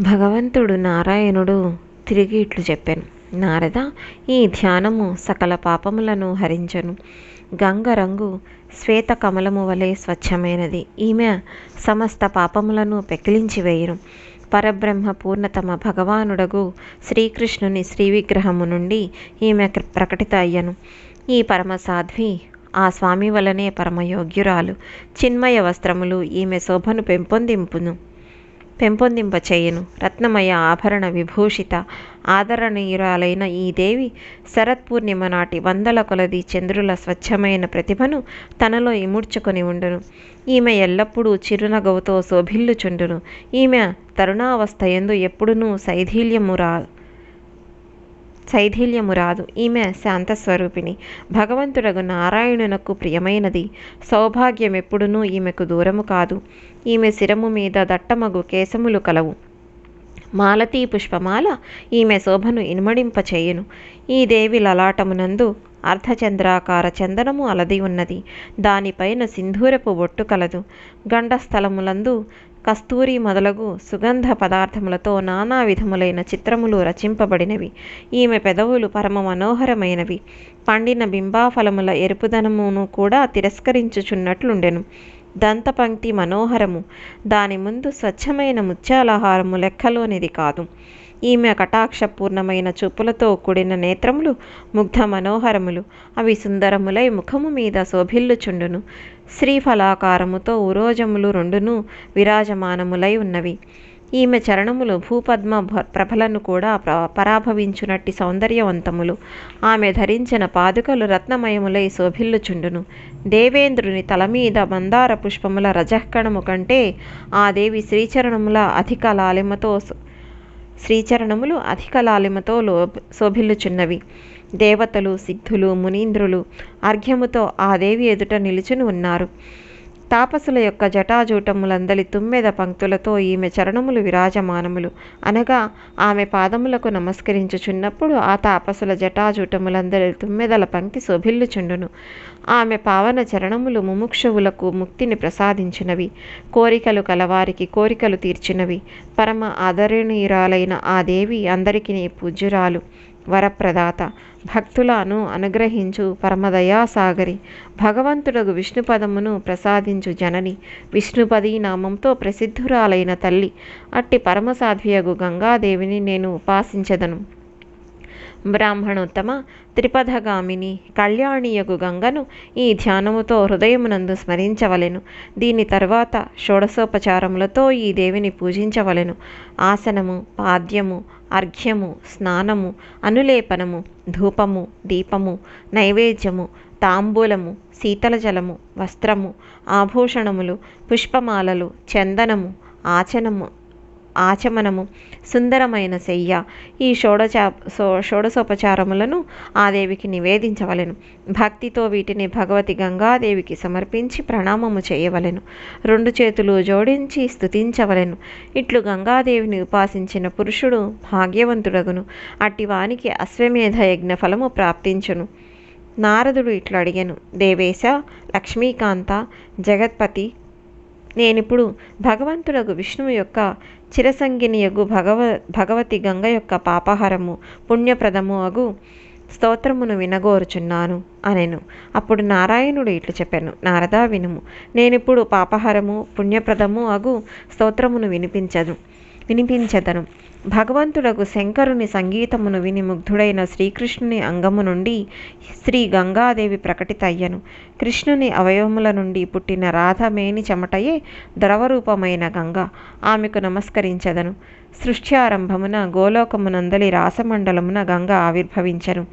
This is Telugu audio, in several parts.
భగవంతుడు నారాయణుడు తిరిగి ఇట్లు చెప్పాను. నారద ఈ ధ్యానము సకల పాపములను హరించను. గంగ రంగు శ్వేత కమలము వలె స్వచ్ఛమైనది. ఈమె సమస్త పాపములను పెకిలించి వేయును. పరబ్రహ్మ పూర్ణతమ భగవానుడగు శ్రీకృష్ణుని శ్రీ విగ్రహము నుండి ఈమె ప్రకటిత అయ్యను. ఈ పరమసాధ్వి ఆ స్వామి వలనే పరమయోగ్యురాలు. చిన్మయ వస్త్రములు ఈమె శోభను పెంపొందింపును. పెంపొందింపచేయను. రత్నమయ ఆభరణ విభూషిత ఆదరణీయురాలైన ఈ దేవి శరత్ పూర్ణిమ నాటి వందల కొలది చంద్రుల స్వచ్ఛమైన ప్రతిభను తనలో ఇముడ్చుకొని ఉండును. ఈమె ఎల్లప్పుడూ చిరునగవుతో శోభిల్లుచుండును. ఈమె తరుణావస్థ ఎందు ఎప్పుడునూ శైథిల్యము రా శైథిల్యము రాదు. ఈమె శాంతస్వరూపిణి భగవంతుడగు నారాయణునకు ప్రియమైనది. సౌభాగ్యం ఎప్పుడునూ ఈమెకు దూరము కాదు. ఈమె శిరము మీద దట్టమగు కేశములు కలవు. మాలతీ పుష్పమాల ఈమె శోభను ఇనుమడింపచేయును ఈ దేవి లలాటమునందు అర్ధచంద్రాకార చందనము అలది ఉన్నది. దానిపైన సింధూరపు బొట్టు కలదు. గండస్థలములందు కస్తూరి మొదలగు సుగంధ పదార్థములతో నానా విధములైన చిత్రములు రచింపబడినవి. ఈమె పెదవులు పరమ మనోహరమైనవి. పండిన బింబాఫలముల ఎరుపుదనమును కూడా తిరస్కరించుచున్నట్లుండెను. దంతపంక్తి మనోహరము. దాని ముందు స్వచ్ఛమైన ముత్యాలహారము లెక్కలోనిది కాదు. ఈమె కటాక్షపూర్ణమైన చూపులతో కూడిన నేత్రములు ముగ్ధ మనోహరములు అవి సుందరములై ముఖము మీద శోభిల్లుచుండును. శ్రీఫలాకారముతో ఉరోజములు రెండును విరాజమానములై ఉన్నవి. ఈమె చరణములు భూపద్మ ప్రభలను కూడా పరాభవించునట్టి సౌందర్యవంతములు. ఆమె ధరించిన పాదుకలు రత్నమయములై శోభిల్లుచుండును. దేవేంద్రుని తల మీద మందార పుష్పముల రజఃకణము కంటే ఆ దేవి శ్రీచరణముల అధిక లాలిమతో శ్రీచరణములు అధిక లాలిమతో లో శోభిల్లుచున్నవి. దేవతలు సిద్ధులు మునీంద్రులు అర్ఘ్యముతో ఆ దేవి ఎదుట నిలుచుని ఉన్నారు. తాపసుల యొక్క జటాజూటములందలి తుమ్మెద పంక్తులతో ఈమె చరణములు విరాజమానములు. అనగా ఆమె పాదములకు నమస్కరించుచున్నప్పుడు ఆ తాపసుల జటాజూటములందలి తుమ్మెదల పంక్తి శోభిల్లుచుండును. ఆమె పావన చరణములు ముముక్షువులకు ముక్తిని ప్రసాదించినవి. కోరికలు కలవారికి కోరికలు తీర్చినవి. పరమ ఆదరణీయురాలైన ఆ దేవి అందరికీ పూజ్యురాలు. వరప్రదాత. భక్తులను అనుగ్రహించు పరమదయాసాగరి. భగవంతుడకు విష్ణుపదమును ప్రసాదించు జనని. విష్ణుపది నామంతో ప్రసిద్ధురాలైన తల్లి. అట్టి పరమసాధ్వియగు గంగాదేవిని నేను ఉపాసించదను. బ్రాహ్మణోత్తమ త్రిపథగామిని కళ్యాణియగు గంగను ఈ ధ్యానముతో హృదయమునందు స్మరించవలెను. దీని తర్వాత షోడశోపచారములతో ఈ దేవిని పూజించవలెను. ఆసనము పాద్యము అర్ఘ్యము స్నానము అనులేపనము ధూపము దీపము నైవేద్యము తాంబూలము శీతలజలము వస్త్రము ఆభూషణములు పుష్పమాలలు చందనము ఆచనము ఆచమనము సుందరమైన శయ్య. ఈ షోడచా సో షోడసోపచారములను ఆ దేవికి నివేదించవలెను. భక్తితో వీటిని భగవతి గంగాదేవికి సమర్పించి ప్రణామము చేయవలెను. రెండు చేతులు జోడించి స్థుతించవలెను ఇట్లు గంగాదేవిని ఉపాసించిన పురుషుడు భాగ్యవంతుడగును. అట్టివానికి అశ్వమేధ యజ్ఞ ఫలము ప్రాప్తించును. నారదుడు ఇట్లు అడిగాను. దేవేశ లక్ష్మీకాంత జగత్పతి నేనిప్పుడు భగవంతుడగు విష్ణువు యొక్క చిరసంగినియగు భగవ భగవతి గంగ యొక్క పాపహారము పుణ్యప్రదము అగు స్తోత్రమును వినగోరుచున్నాను అనెను. అప్పుడు నారాయణుడు ఇట్లు చెప్పాను. నారదా వినుము. నేనిప్పుడు పాపహారము పుణ్యప్రదము అగు స్తోత్రమును వినిపించదు వినిపించదను. భగవంతుడకు శంకరుని సంగీతమును విని ముగ్ధుడైన శ్రీకృష్ణుని అంగము నుండి శ్రీ గంగాదేవి ప్రకటితయ్యను. కృష్ణుని అవయవముల నుండి పుట్టిన రాధమేని చెమటయే ద్రవరూపమైన గంగ. ఆమెకు నమస్కరించదను. సృష్ట్యారంభమున గోలోకమునందలి రాసమండలమున గంగ ఆవిర్భవించను.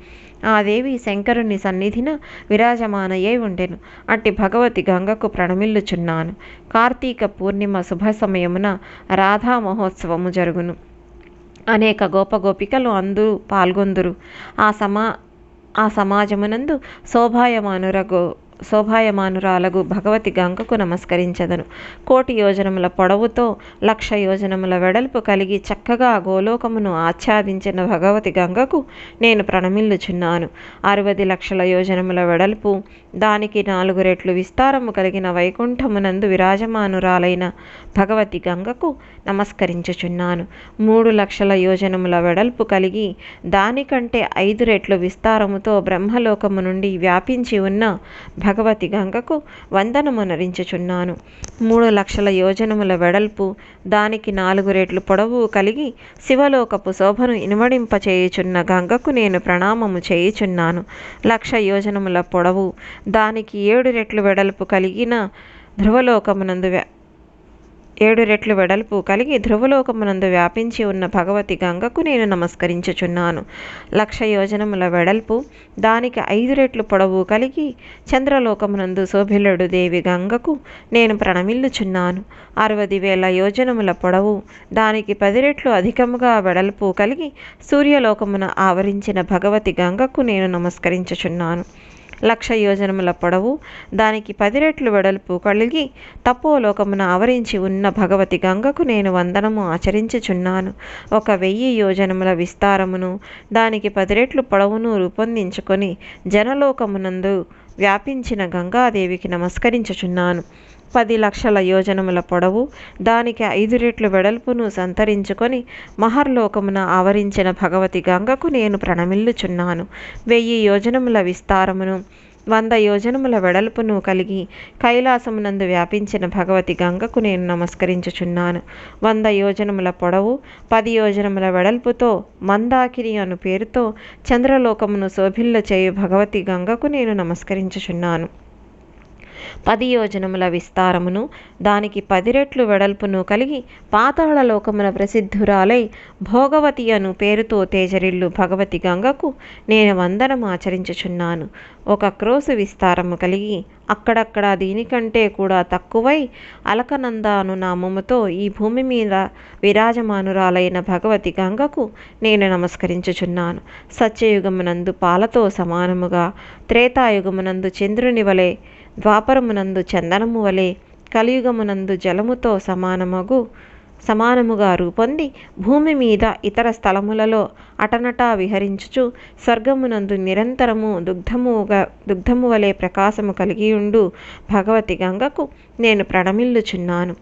ఆ దేవి శంకరుని సన్నిధిన విరాజమానయ్యై ఉండెను. అట్టి భగవతి గంగకు ప్రణమిల్లుచున్నాను. కార్తీక పూర్ణిమ శుభ సమయమున రాధా మహోత్సవము జరుగును. అనేక గోపగోపికలు అందరూ పాల్గొందురు. ఆ సమా ఆ సమాజమునందు శోభాయమానురగు శోభాయమానురాలగు భగవతి గంగకు నమస్కరించదను. కోటి యోజనముల పొడవుతో లక్ష యోజనముల వెడల్పు కలిగి చక్కగా గోలోకమును ఆచ్ఛాదించిన భగవతి గంగకు నేను ప్రణమిల్లుచున్నాను. అరవది లక్షల యోజనముల వెడల్పు దానికి నాలుగు రెట్లు విస్తారము కలిగిన వైకుంఠమునందు విరాజమానురాలైన భగవతి గంగకు నమస్కరించుచున్నాను. మూడు లక్షల యోజనముల వెడల్పు కలిగి దానికంటే ఐదు రెట్లు విస్తారముతో బ్రహ్మలోకము నుండి వ్యాపించి ఉన్న భగవతి గంగకు వందనమునరించుచున్నాను మూడు లక్షల యోజనముల వెడల్పు దానికి నాలుగు రెట్లు పొడవు కలిగి శివలోకపు శోభను ఇనుమడింపచేయుచున్న గంగకు నేను ప్రణామము చేయుచున్నాను. లక్ష యోజనముల పొడవు దానికి ఏడు రెట్లు వెడల్పు కలిగిన ధ్రువలోకమునందు ఏడు రెట్లు వెడల్పు కలిగి ధ్రువలోకమునందు వ్యాపించి ఉన్న భగవతి గంగకు నేను నమస్కరించుచున్నాను. లక్ష యోజనముల వెడల్పు దానికి ఐదు రెట్లు పొడవు కలిగి చంద్రలోకమునందు శోభిల్లుడు దేవి గంగకు నేను ప్రణమిల్లుచున్నాను. అరవది వేల యోజనముల పొడవు దానికి పది రెట్లు అధికముగా వెడల్పు కలిగి సూర్యలోకమున ఆవరించిన భగవతి గంగకు నేను నమస్కరించుచున్నాను. లక్ష యోజనముల పొడవు దానికి పది రెట్లు వెడల్పు కలిగి తపోలోకమున ఆవరించి ఉన్న భగవతి గంగకు నేను వందనము ఆచరించుచున్నాను. ఒక వెయ్యి యోజనముల విస్తారమును దానికి పది రెట్లు పొడవును రూపొందించుకొని జనలోకమునందు వ్యాపించిన గంగాదేవికి నమస్కరించుచున్నాను. పది లక్షల యోజనముల పొడవు దానికి ఐదు రెట్లు వెడల్పును సంతరించుకొని మహర్లోకమున ఆవరించిన భగవతి గంగకు నేను ప్రణమిల్లుచున్నాను. వెయ్యి యోజనముల విస్తారమును వంద యోజనముల వెడల్పును కలిగి కైలాసమునందు వ్యాపించిన భగవతి గంగకు నేను నమస్కరించుచున్నాను. వంద యోజనముల పొడవు పది యోజనముల వెడల్పుతో మందాకిని అను పేరుతో చంద్రలోకమును శోభిల్ల చేయు భగవతి గంగకు నేను నమస్కరించుచున్నాను. పది యోజనముల విస్తారమును దానికి పది రెట్లు వెడల్పును కలిగి పాతాళ లోకమున ప్రసిద్ధురాలై భోగవతి అను పేరుతో తేజరిల్లు భగవతి గంగకు నేను వందనం ఆచరించుచున్నాను. ఒక క్రోసు విస్తారము కలిగి అక్కడక్కడ దీనికంటే కూడా తక్కువై అలకనంద అను నామముతో ఈ భూమి మీద విరాజమానురాలైన భగవతి గంగకు నేను నమస్కరించుచున్నాను. సత్యయుగమునందు పాలతో సమానముగా త్రేతాయుగమునందు చంద్రుని వలె ద్వాపరమునందు చందనము వలె కలియుగమునందు జలముతో సమానమగు సమానముగా రూపొంది భూమి మీద ఇతర స్థలములలో అటనటా విహరించుచు స్వర్గమునందు నిరంతరము దుగ్ధముగా దుగ్ధము వలె ప్రకాశము కలిగియుండు భగవతి గంగకు నేను ప్రణమిల్లుచున్నాను.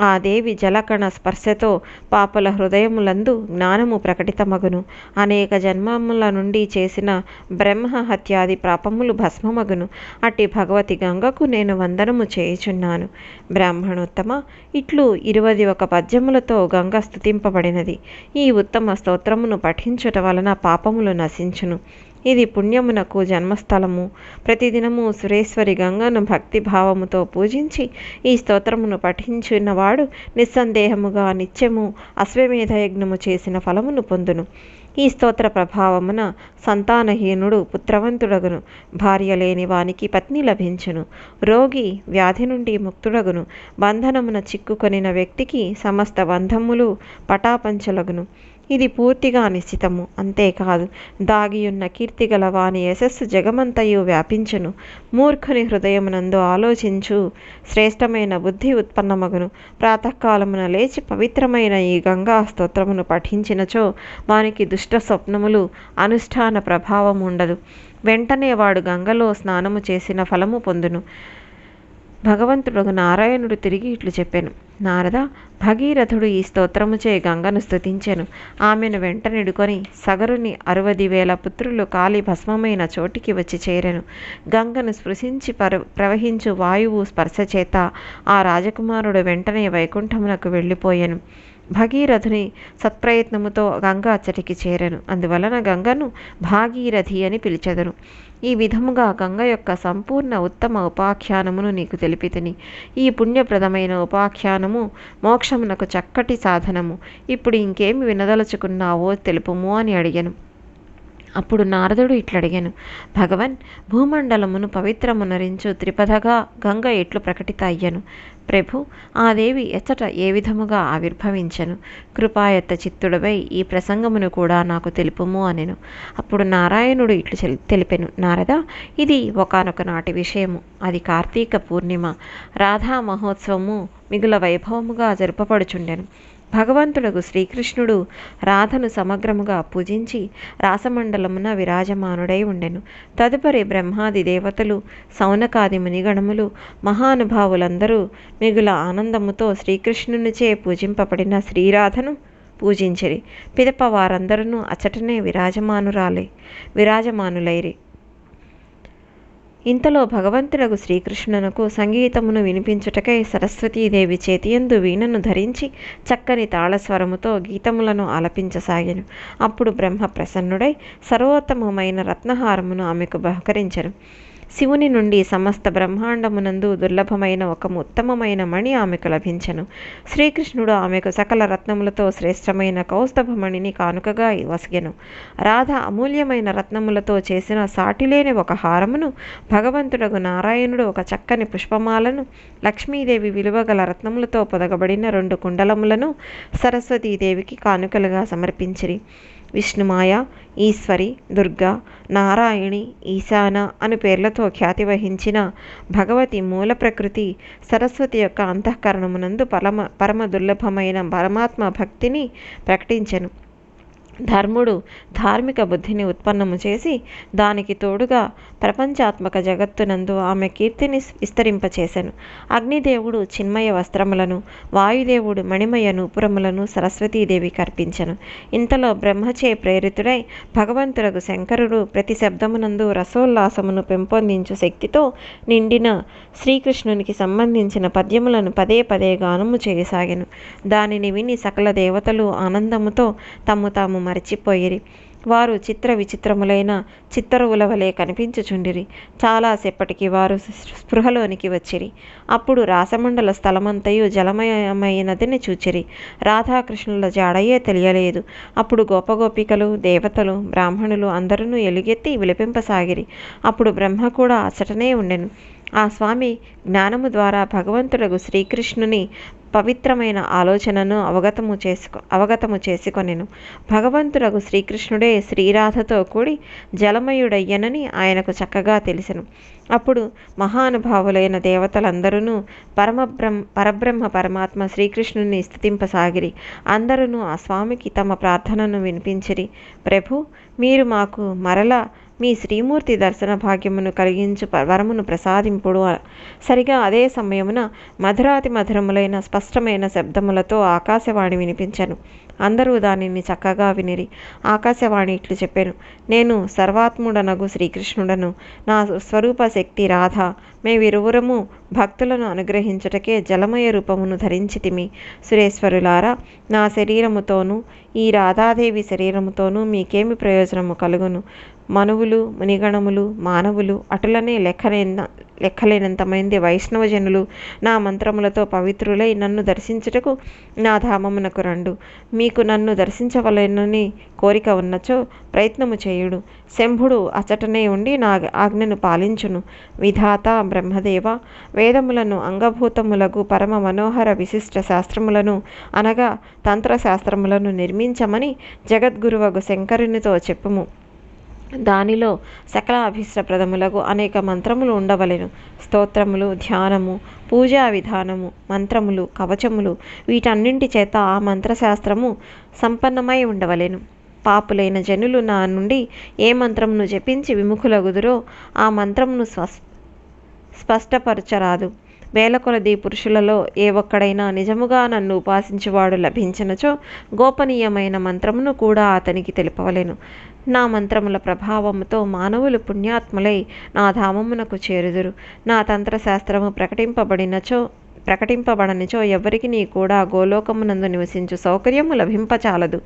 ఆ దేవి జలకణ స్పర్శతో పాపల హృదయములందు జ్ఞానము ప్రకటితమగును. అనేక జన్మముల నుండి చేసిన బ్రహ్మ హత్యాది పాపములు భస్మమగును. అట్టి భగవతి గంగకు నేను వందనము చేయుచున్నాను. బ్రాహ్మణోత్తమ ఇట్లు ఇరువది ఒక పద్యములతో గంగ స్తుతింపబడినది. ఈ ఉత్తమ స్తోత్రమును పఠించుట వలన పాపములు నశించును. ఇది పుణ్యమునకు జన్మస్థలము. ప్రతిదినము సురేశ్వరి గంగను భక్తి భావముతో పూజించి ఈ స్తోత్రమును పఠించినవాడు నిస్సందేహముగా నిత్యము అశ్వమేధ యజ్ఞము చేసిన ఫలమును పొందును. ఈ స్తోత్ర ప్రభావమున సంతానహీనుడు పుత్రవంతుడగును. భార్య లేని వానికి పత్ని లభించును. రోగి వ్యాధి నుండి ముక్తుడగును. బంధనమున చిక్కుకొనిన వ్యక్తికి సమస్త బంధములు పటాపంచలగును. ఇది పూర్తిగా నిశ్చితము అంతేకాదు దాగియున్న కీర్తిగల వాని యశస్సు జగమంతయు వ్యాపించును. మూర్ఖుని హృదయమునందు ఆలోచించు. శ్రేష్టమైన బుద్ధి ఉత్పన్నమగును. ప్రాతకాలమున లేచి పవిత్రమైన ఈ గంగా స్తోత్రమును పఠించినచో వానికి దుష్ట స్వప్నములు అనుష్ఠాన ప్రభావం ఉండదు వెంటనే వాడు గంగలో స్నానము చేసిన ఫలము పొందును. భగవంతుడు నారాయణుడు తిరిగి ఇట్లు చెప్పాను. నారద భగీరథుడు ఈ స్తోత్రముచే గంగను స్తుతించెను. ఆమెను వెంటనిడుకొని సగరుని అరవది వేల పుత్రులు కాలి భస్మమైన చోటికి వచ్చి చేరెను. గంగను స్పృశించి పర ప్రవహించు వాయువు స్పర్శ చేత ఆ రాజకుమారుడు వెంటనే వైకుంఠమునకు వెళ్ళిపోయాను. భగీరథుని సత్ప్రయత్నముతో గంగ అచ్చటికి చేరెను. అందువలన గంగను భాగీరథి అని పిలిచెదరు. ఈ విధముగా గంగ యొక్క సంపూర్ణ ఉత్తమ ఉపాఖ్యానమును నీకు తెలిపితిని. ఈ పుణ్యప్రదమైన ఉపాఖ్యానము మోక్షమునకు చక్కటి సాధనము. ఇప్పుడు ఇంకేమి వినదలుచుకున్నావో తెలుపుము అని అడిగాను. అప్పుడు నారదుడు ఇట్లడిగాను భగవన్ భూమండలమును పవిత్రమునరించు త్రిపదగా గంగ ఎట్లు ప్రకటిత అయ్యను ప్రభు ఆ దేవి ఎచ్చట ఏ విధముగా ఆవిర్భవించను? కృపాయత్త చిత్తుడవై ఈ ప్రసంగమును కూడా నాకు తెలుపుము అనెను. అప్పుడు నారాయణుడు ఇట్లు తెలిపెను నారద ఇది ఒకనొక నాటి విషయము. అది కార్తీక పూర్ణిమ. రాధా మహోత్సవము మిగుల వైభవముగా జరుపబడుచుండెను. భగవంతుడగు శ్రీకృష్ణుడు రాధను సమగ్రముగా పూజించి రాసమండలమున విరాజమానుడై ఉండెను. తదుపరి బ్రహ్మాది దేవతలు సౌనకాది మునిగణములు మహానుభావులందరూ మిగుల ఆనందముతో శ్రీకృష్ణునిచే పూజింపబడిన శ్రీరాధను పూజించిరి. పిదప వారందరూ అచ్చటనే విరాజమానురాలే విరాజమానులైరి. ఇంతలో భగవంతుడగు శ్రీకృష్ణునకు సంగీతమును వినిపించుటకై సరస్వతీదేవి చేతియందు వీణను ధరించి చక్కని తాళస్వరముతో గీతములను ఆలపించసాగాను. అప్పుడు బ్రహ్మ ప్రసన్నుడై సర్వోత్తమమైన రత్నహారమును ఆమెకు బహకరించను. శివుని నుండి సమస్త బ్రహ్మాండమునందు దుర్లభమైన ఒక ఉత్తమమైన మణి ఆమెకు లభించెను. శ్రీకృష్ణుడు ఆమెకు సకల రత్నములతో శ్రేష్టమైన కౌస్తభమణిని కానుకగా వసగెను రాధ అమూల్యమైన రత్నములతో చేసిన సాటిలేని ఒక హారమును భగవంతుడగు నారాయణుడు ఒక చక్కని పుష్పమాలను లక్ష్మీదేవి విలువగల రత్నములతో పొదగబడిన రెండు కుండలములను సరస్వతీదేవికి కానుకలుగా సమర్పించిరి. విష్ణుమాయ ఈశ్వరి దుర్గా నారాయణి ఈశాన అను పేర్లతో ఖ్యాతి వహించిన భగవతి మూల ప్రకృతి సరస్వతి యొక్క అంతఃకరణమునందు పరమ పరమ దుర్లభమైన పరమాత్మ భక్తిని ప్రకటించెను. ధర్ముడు ధార్మిక బుద్ధిని ఉత్పన్నము చేసి దానికి తోడుగా ప్రపంచాత్మక జగత్తునందు ఆమె కీర్తిని విస్తరింపచేశాను అగ్నిదేవుడు చిన్మయ వస్త్రములను వాయుదేవుడు మణిమయ నూపురములను సరస్వతీదేవికి అర్పించెను. ఇంతలో బ్రహ్మచే ప్రేరితుడై భగవంతుడగు శంకరుడు ప్రతి శబ్దమునందు రసోల్లాసమును పెంపొందించు శక్తితో నిండిన శ్రీకృష్ణునికి సంబంధించిన పద్యములను పదే పదే గానము చేయసాగాను. దానిని విని సకల దేవతలు ఆనందముతో తమ్ము తాము మరచిపోయిరి. వారు చిత్ర విచిత్రములైన చిత్తరువుల వలె కనిపించుచుండిరి. చాలాసేపటికి వారు స్పృహలోనికి వచ్చిరి. అప్పుడు రాసమండల స్థలమంతయు జలమయమైనదని చూచిరి. రాధాకృష్ణుల జాడయే తెలియలేదు. అప్పుడు గోపగోపికలు దేవతలు బ్రాహ్మణులు అందరూ ఎలుగెత్తి విలపింపసాగిరి. అప్పుడు బ్రహ్మ కూడా అచ్చటనే ఉండెను. ఆ స్వామి జ్ఞానము ద్వారా భగవంతుడగు శ్రీకృష్ణుని పవిత్రమైన ఆలోచనను అవగతము చేసుకు అవగతము చేసుకొనెను. భగవంతుడగు శ్రీకృష్ణుడే శ్రీరాధతో కూడి జలమయుడయ్యనని ఆయనకు చక్కగా తెలిసెను. అప్పుడు మహానుభావులైన దేవతలందరూ పరమబ్రహ్మ పరబ్రహ్మ పరమాత్మ శ్రీకృష్ణుని స్థుతింపసాగిరి. అందరూ ఆ స్వామికి తమ ప్రార్థనను వినిపించిరి. ప్రభు మీరు మాకు మరలా మీ శ్రీమూర్తి దర్శన భాగ్యమును కలిగించు వరమును ప్రసాదింపుడు. సరిగా అదే సమయమున మధురాతి మధురములైన స్పష్టమైన శబ్దములతో ఆకాశవాణి వినిపించను. అందరూ దానిని చక్కగా వినిరి. ఆకాశవాణి ఇట్లు చెప్పాను. నేను సర్వాత్ముడనగు శ్రీకృష్ణుడను. నా స్వరూప శక్తి రాధ. మేవిరువురము భక్తులను అనుగ్రహించుటకే జలమయ రూపమును ధరించితిమి సురేశ్వరులారా నా శరీరముతోనూ ఈ రాధాదేవి శరీరముతోనూ మీకేమి ప్రయోజనము కలుగును? మనువులు మునిగణములు మానవులు అటులనే లెక్కలేన లెక్కలేనంత మంది వైష్ణవజనులు నా మంత్రములతో పవిత్రులై నన్ను దర్శించుటకు నా ధామమునకు రండు. మీకు నన్ను దర్శించవలెనని కోరిక ఉన్నచో ప్రయత్నము చేయుడు. శంభుడు అచటనే ఉండి నా ఆజ్ఞను పాలించును. విధాత బ్రహ్మదేవ వేదములను అంగభూతములకు పరమ మనోహర విశిష్ట శాస్త్రములను అనగా తంత్రశాస్త్రములను నిర్మించమని జగద్గురువగు శంకరునితో చెప్పుము. దానిలో సకల అభిష్టప్రదములకు అనేక మంత్రములు ఉండవలెను. స్తోత్రములు ధ్యానము పూజా విధానము మంత్రములు కవచములు వీటన్నింటి చేత ఆ మంత్రశాస్త్రము సంపన్నమై ఉండవలెను. పాపులైన జనులు నా నుండి ఏ మంత్రమును జపించి విముఖులగుదురో ఆ మంత్రమును స్వస్ స్పష్టపరచరాదు. వేల కొలది పురుషులలో ఏ ఒక్కడైనా నిజముగా నన్ను ఉపాసించువాడు లభించినచో గోపనీయమైన మంత్రమును కూడా అతనికి తెలుపవలేను. నా మంత్రముల ప్రభావముతో మానవులు పుణ్యాత్ములై నా ధామమునకు చేరుదురు. నా తంత్రశాస్త్రము ప్రకటింపబడినచో ప్రకటింపబడనిచో ఎవరికి నీ కూడా గోలోకమునందు నివసించు సౌకర్యము లభింపచాలదు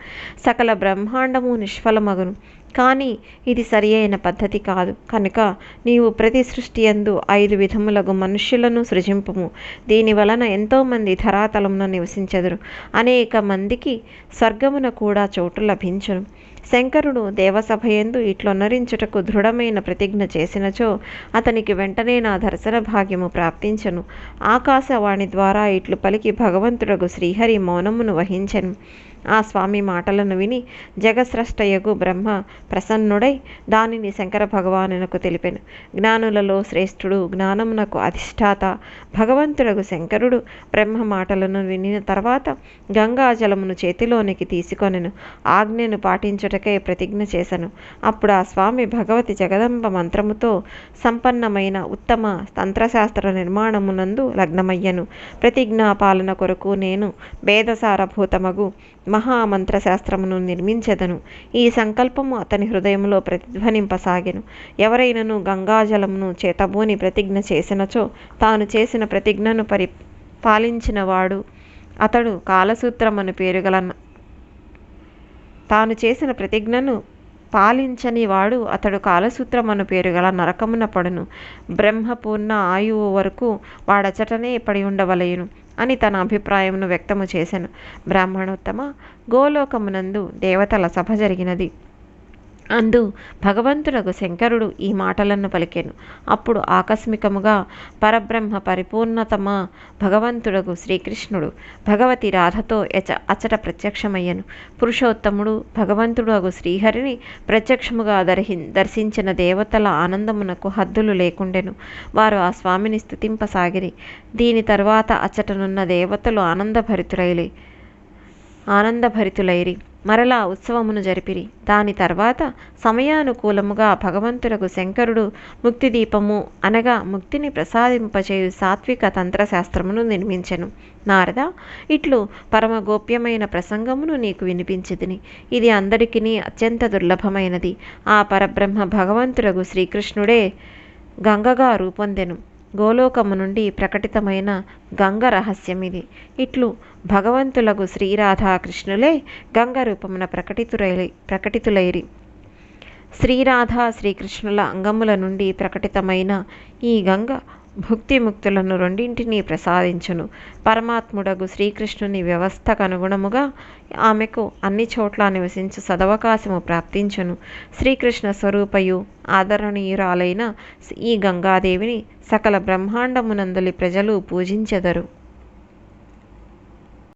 సకల బ్రహ్మాండము నిష్ఫలమగును. కానీ ఇది సరి అయిన పద్ధతి కాదు. కనుక నీవు ప్రతి సృష్టి ఎందు ఐదు విధములకు మనుష్యులను సృజింపుము. దీని వలన ఎంతోమంది ధరాతలమున నివసించెదరు. అనేక మందికి స్వర్గమున కూడా చోటు లభించును. శంకరుడు దేవసభయందు ఇట్లొనరించుటకు దృఢమైన ప్రతిజ్ఞ చేసినచో అతనికి వెంటనే నా దర్శన భాగ్యము ప్రాప్తించను. ఆకాశవాణి ద్వారా ఇట్లు పలికి భగవంతుడగు శ్రీహరి మౌనమును వహించను. ఆ స్వామి మాటలను విని జగస్రష్టయగు బ్రహ్మ ప్రసన్నుడై దానిని శంకర భగవానునకు తెలిపెను. జ్ఞానులలో శ్రేష్ఠుడు జ్ఞానమునకు అధిష్టాత భగవంతుడగు శంకరుడు బ్రహ్మ మాటలను వినిన తర్వాత గంగాజలమును చేతిలోనికి తీసుకొనెను. ఆజ్ఞను పాటించుటకై ప్రతిజ్ఞ చేశను అప్పుడు ఆ స్వామి భగవతి జగదంబ మంత్రముతో సంపన్నమైన ఉత్తమ తంత్రశాస్త్ర నిర్మాణమునందు లగ్నమయ్యను. ప్రతిజ్ఞాపాలన కొరకు నేను భేదసారభూతమగు మహామంత్రశాస్త్రమును నిర్మించెదను. ఈ సంకల్పము అతని హృదయంలో ప్రతిధ్వనింపసాగెను. ఎవరైనను గంగాజలమును చేతబూని ప్రతిజ్ఞ చేసినచో తాను చేసిన ప్రతిజ్ఞను పరి పాలించినవాడు అతడు కాలసూత్రమను పేరుగల తాను చేసిన ప్రతిజ్ఞను పాలించని వాడు అతడు కాలసూత్రమను పేరు గల నరకమున పడును. బ్రహ్మపూర్ణ ఆయువు వరకు వాడచటనే పడి ఉండవలయును అని తన అభిప్రాయమును వ్యక్తము చేశాను బ్రాహ్మణోత్తమ గోలోకమునందు దేవతల సభ జరిగినది. అందు భగవంతుడగు శంకరుడు ఈ మాటలను పలికెను. అప్పుడు ఆకస్మికముగా పరబ్రహ్మ పరిపూర్ణతమ భగవంతుడగు శ్రీకృష్ణుడు భగవతి రాధతో ఎచ అచట ప్రత్యక్షమయ్యను. పురుషోత్తముడు భగవంతుడగు శ్రీహరిని ప్రత్యక్షముగా దర్హి దర్శించిన దేవతల ఆనందమునకు హద్దులు లేకుండెను. వారు ఆ స్వామిని స్థుతింపసాగిరి దీని తరువాత అచటనున్న దేవతలు ఆనందభరితులైలి ఆనందభరితులైరి. మరలా ఉత్సవమును జరిపిరి. దాని తర్వాత సమయానుకూలముగా భగవంతులకు శంకరుడు ముక్తి దీపము అనగా ముక్తిని ప్రసాదింపచేయు సాత్విక తంత్రశాస్త్రమును నిర్మించెను. నారద ఇట్లు పరమ గోప్యమైన ప్రసంగమును నీకు వినిపించితిని ఇది అందరికీ అత్యంత దుర్లభమైనది. ఆ పరబ్రహ్మ భగవంతులకు శ్రీకృష్ణుడే గంగగా రూపొందెను. గోలోకము నుండి ప్రకటితమైన గంగ రహస్యం ఇది ఇట్లు భగవంతులకు శ్రీరాధాకృష్ణులే గంగ రూపమున ప్రకటితులై ప్రకటితులైరి. శ్రీరాధ శ్రీకృష్ణుల అంగముల నుండి ప్రకటితమైన ఈ గంగ భుక్తి ముక్తులను రెండింటినీ ప్రసాదించును. పరమాత్ముడగు శ్రీకృష్ణుని వ్యవస్థకు అనుగుణముగా ఆమెకు అన్ని చోట్ల నివసించు సదవకాశము ప్రాప్తించును. శ్రీకృష్ణ స్వరూపయు ఆదరణీయురాలైన ఈ గంగాదేవిని సకల బ్రహ్మాండమునందలి ప్రజలు పూజించెదరు.